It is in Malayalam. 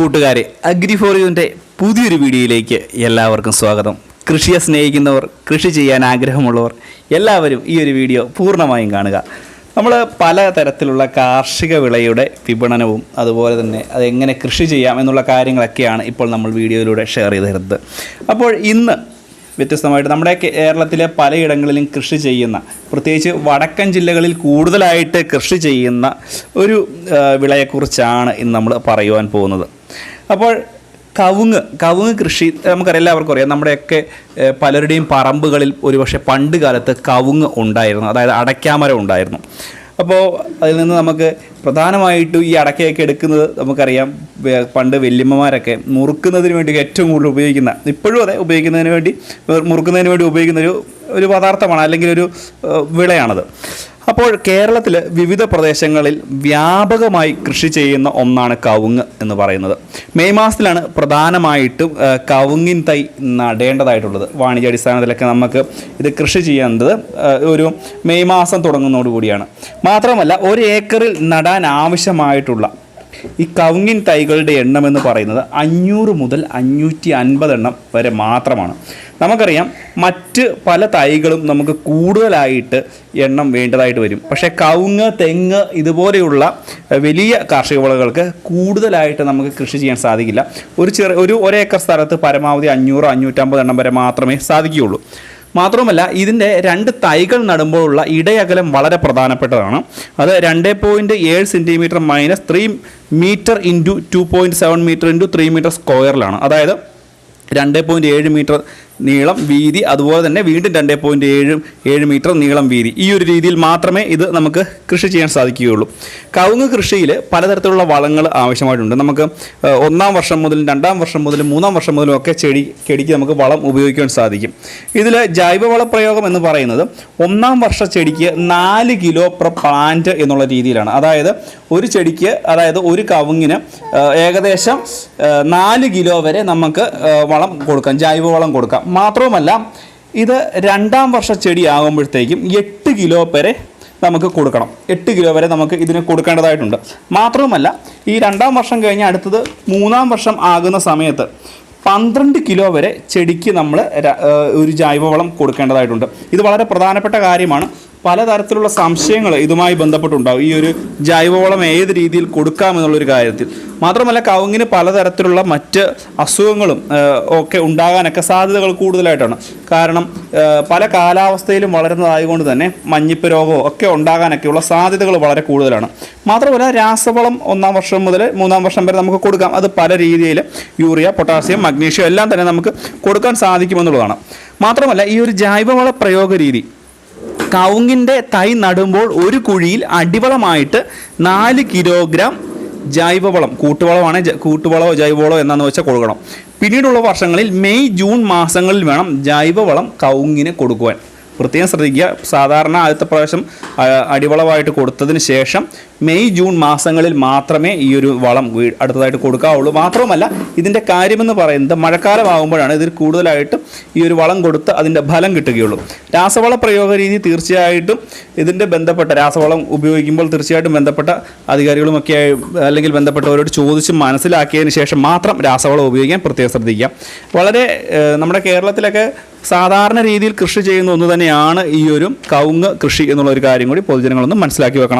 കൂട്ടുകാരെ യുവിന്റെ പുതിയൊരു വീഡിയോയിലേക്ക് എല്ലാവർക്കും സ്വാഗതം. കൃഷിയെ സ്നേഹിക്കുന്നവർ കൃഷി ചെയ്യാൻ ആഗ്രഹമുള്ളവർ എല്ലാവരും ഈ ഒരു വീഡിയോ പൂർണമായും കാണുക. നമ്മൾ പല തരത്തിലുള്ള കാർഷിക വിളയുടെ വിപണനവും അതുപോലെ തന്നെ അതെങ്ങനെ കൃഷി ചെയ്യാം എന്നുള്ള കാര്യങ്ങളൊക്കെയാണ് ഇപ്പോൾ നമ്മൾ വീഡിയോയിലൂടെ ഷെയർ ചെയ്ത് തരുന്നത് അപ്പോൾ ഇന്ന് വ്യത്യസ്തമായിട്ട് നമ്മുടെ കേരളത്തിലെ പലയിടങ്ങളിലും കൃഷി ചെയ്യുന്ന പ്രത്യേകിച്ച് വടക്കൻ ജില്ലകളിൽ കൂടുതലായിട്ട് കൃഷി ചെയ്യുന്ന ഒരു വിളയെക്കുറിച്ചാണ് ഇന്ന് നമ്മൾ പറയുവാൻ പോകുന്നത്. അപ്പോൾ കവുങ്ങ് കവുങ്ങ് കൃഷി നമുക്കറിയാം അറിയാം. നമ്മുടെയൊക്കെ പലരുടെയും പറമ്പുകളിൽ ഒരുപക്ഷെ പണ്ട് കാലത്ത് കവുങ്ങ് ഉണ്ടായിരുന്നു. അതായത് അടയ്ക്കാമരം ഉണ്ടായിരുന്നു. അപ്പോൾ അതിൽ നിന്ന് നമുക്ക് പ്രധാനമായിട്ടും ഈ അടക്കയൊക്കെ എടുക്കുന്നത് നമുക്കറിയാം പണ്ട് വല്യമ്മമാരൊക്കെ മുറുക്കുന്നതിന് വേണ്ടി ഏറ്റവും കൂടുതൽ ഉപയോഗിക്കുന്ന ഇപ്പോഴും അതെ ഉപയോഗിക്കുന്നതിന് വേണ്ടി മുറുക്കുന്നതിന് വേണ്ടി ഉപയോഗിക്കുന്ന ഒരു ഒരു പദാർത്ഥമാണ് അല്ലെങ്കിൽ ഒരു വിളയാണത്. അപ്പോൾ കേരളത്തിൽ വിവിധ പ്രദേശങ്ങളിൽ വ്യാപകമായി കൃഷി ചെയ്യുന്ന ഒന്നാണ് കവുങ്ങ് എന്ന് പറയുന്നത്. മെയ് മാസത്തിലാണ് പ്രധാനമായിട്ടും കവുങ്ങിൻ തൈ നടേണ്ടതായിട്ടുള്ളത്. വാണിജ്യാടിസ്ഥാനത്തിലൊക്കെ നമുക്ക് ഇത് കൃഷി ചെയ്യേണ്ടത് ഒരു മെയ് മാസം തുടങ്ങുന്നതോടുകൂടിയാണ്. മാത്രമല്ല ഒരു ഏക്കറിൽ നടാൻ ആവശ്യമായിട്ടുള്ള ഈ കവുങ്ങിൻ തൈകളുടെ എണ്ണം എന്ന് പറയുന്നത് അഞ്ഞൂറ് മുതൽ അഞ്ഞൂറ്റി അൻപത് എണ്ണം വരെ മാത്രമാണ്. നമുക്കറിയാം മറ്റ് പല തൈകളും നമുക്ക് കൂടുതലായിട്ട് എണ്ണം വേണ്ടതായിട്ട് വരും. പക്ഷേ കവുങ്ങ് തെങ്ങ് ഇതുപോലെയുള്ള വലിയ കാർഷിക വിളകൾക്ക് കൂടുതലായിട്ട് നമുക്ക് കൃഷി ചെയ്യാൻ സാധിക്കില്ല. ഒരു ചെറിയ ഒരു ഒരേക്കർ സ്ഥലത്ത് പരമാവധി അഞ്ഞൂറ് അഞ്ഞൂറ്റമ്പത് എണ്ണം വരെ മാത്രമേ സാധിക്കുകയുള്ളൂ. മാത്രമല്ല ഇതിന്റെ രണ്ട് തൈകൾ നടുമ്പോഴുള്ള ഇടയകലം വളരെ പ്രധാനപ്പെട്ടതാണ്. അത് രണ്ട് പോയിന്റ് ഏഴ് centimetre minus three metre into two point seven metre into three metre സ്ക്വയറിലാണ് അതായത് രണ്ട് പോയിന്റ് ഏഴ് മീറ്റർ നീളം വീതി അതുപോലെ തന്നെ വീണ്ടും രണ്ട് പോയിന്റ് ഏഴ് ഏഴ് മീറ്റർ നീളം വീതി. ഈ ഒരു രീതിയിൽ മാത്രമേ ഇത് നമുക്ക് കൃഷി ചെയ്യാൻ സാധിക്കുകയുള്ളൂ. കവുങ്ങ് കൃഷിയിൽ പലതരത്തിലുള്ള വളങ്ങൾ ആവശ്യമായിട്ടുണ്ട്. നമുക്ക് ഒന്നാം വർഷം മുതൽ രണ്ടാം വർഷം മുതൽ മൂന്നാം വർഷം മുതലും ഒക്കെ ചെടി ചെടിക്ക് നമുക്ക് വളം ഉപയോഗിക്കാൻ സാധിക്കും. ഇതിൽ ജൈവവള പ്രയോഗം എന്ന് പറയുന്നത് ഒന്നാം വർഷ ചെടിക്ക് നാല് കിലോ പെർ പ്ലാന്റ് എന്നുള്ള രീതിയിലാണ്. അതായത് ഒരു ചെടിക്ക് അതായത് ഒരു കവുങ്ങിന് ഏകദേശം നാല് കിലോ വരെ നമുക്ക് വളം കൊടുക്കാം ജൈവവളം കൊടുക്കാം. മാത്രവുമല്ല ഇത് രണ്ടാം വർഷ ചെടി ആകുമ്പോഴത്തേക്കും എട്ട് കിലോ വരെ നമുക്ക് കൊടുക്കണം. എട്ട് കിലോ വരെ നമുക്ക് ഇതിന് കൊടുക്കേണ്ടതായിട്ടുണ്ട്. മാത്രവുമല്ല ഈ രണ്ടാം വർഷം കഴിഞ്ഞ് അടുത്തത് മൂന്നാം വർഷം ആകുന്ന സമയത്ത് പന്ത്രണ്ട് കിലോ വരെ ചെടിക്ക് നമ്മൾ ഒരു ജൈവവളം കൊടുക്കേണ്ടതായിട്ടുണ്ട്. ഇത് വളരെ പ്രധാനപ്പെട്ട കാര്യമാണ്. പലതരത്തിലുള്ള സംശയങ്ങൾ ഇതുമായി ബന്ധപ്പെട്ടുണ്ടാവും. ഈ ഒരു ജൈവവളം ഏത് രീതിയിൽ കൊടുക്കാമെന്നുള്ളൊരു കാര്യത്തിൽ. മാത്രമല്ല കവുങ്ങിന് പലതരത്തിലുള്ള മറ്റ് അസുഖങ്ങളും ഒക്കെ ഉണ്ടാകാനൊക്കെ സാധ്യതകൾ കൂടുതലായിട്ടാണ്. കാരണം പല കാലാവസ്ഥയിലും വളരുന്നതായതുകൊണ്ട് തന്നെ മഞ്ഞിപ്പ് രോഗമോ ഒക്കെ ഉണ്ടാകാനൊക്കെയുള്ള സാധ്യതകൾ വളരെ കൂടുതലാണ്. മാത്രമല്ല രാസവളം ഒന്നാം വർഷം മുതൽ മൂന്നാം വർഷം വരെ നമുക്ക് കൊടുക്കാം. അത് പല രീതിയിൽ യൂറിയ പൊട്ടാസ്യം മഗ്നീഷ്യം എല്ലാം തന്നെ നമുക്ക് കൊടുക്കാൻ സാധിക്കുമെന്നുള്ളതാണ്. മാത്രമല്ല ഈ ഒരു ജൈവവള പ്രയോഗ രീതി കവുങ്ങിന്റെ തൈ നടുമ്പോൾ ഒരു കുഴിയിൽ അടിവളമായിട്ട് നാല് കിലോഗ്രാം ജൈവവളം കൂട്ടുവളമാണ് കൂട്ടുവളമോ ജൈവവളമോ എന്നാന്ന് വെച്ചാൽ കൊടുക്കണം പിന്നീടുള്ള വർഷങ്ങളിൽ മെയ് ജൂൺ മാസങ്ങളിൽ വേണം ജൈവവളം കവുങ്ങിന് കൊടുക്കുവാൻ. പ്രത്യേകം ശ്രദ്ധിക്കുക. സാധാരണ ആദ്യത്തെ പ്രാവശ്യം അടിവളമായിട്ട് കൊടുത്തതിന് ശേഷം മെയ് ജൂൺ മാസങ്ങളിൽ മാത്രമേ ഈ ഒരു വളം അടുത്തതായിട്ട് കൊടുക്കാവുള്ളൂ. മാത്രവുമല്ല ഇതിന്റെ കാര്യമെന്ന് പറയുന്നത് മഴക്കാലമാകുമ്പോഴാണ് ഇതിൽ കൂടുതലായിട്ട് ഈ ഒരു വളം കൊടുത്ത് അതിന്റെ ഫലം കിട്ടുകയുള്ളൂ. രാസവള പ്രയോഗ രീതി തീർച്ചയായിട്ടും ഇതിന്റെ ബന്ധപ്പെട്ട രാസവളം ഉപയോഗിക്കുമ്പോൾ തീർച്ചയായിട്ടും ബന്ധപ്പെട്ട അധികാരികളുമൊക്കെ അല്ലെങ്കിൽ ബന്ധപ്പെട്ടവരോട് ചോദിച്ച് മനസ്സിലാക്കിയതിന് ശേഷം മാത്രം രാസവളം ഉപയോഗിക്കാൻ പ്രത്യേകം ശ്രദ്ധിക്കുക. വളരെ നമ്മുടെ കേരളത്തിലൊക്കെ സാധാരണ രീതിയിൽ കൃഷി ചെയ്യുന്ന ഒന്ന് തന്നെയാണ് ഈ ഒരു കവുങ്ങ് കൃഷി എന്നുള്ള ഒരു കാര്യം കൂടി പൊതുജനങ്ങളൊന്ന് മനസ്സിലാക്കി വെക്കണം.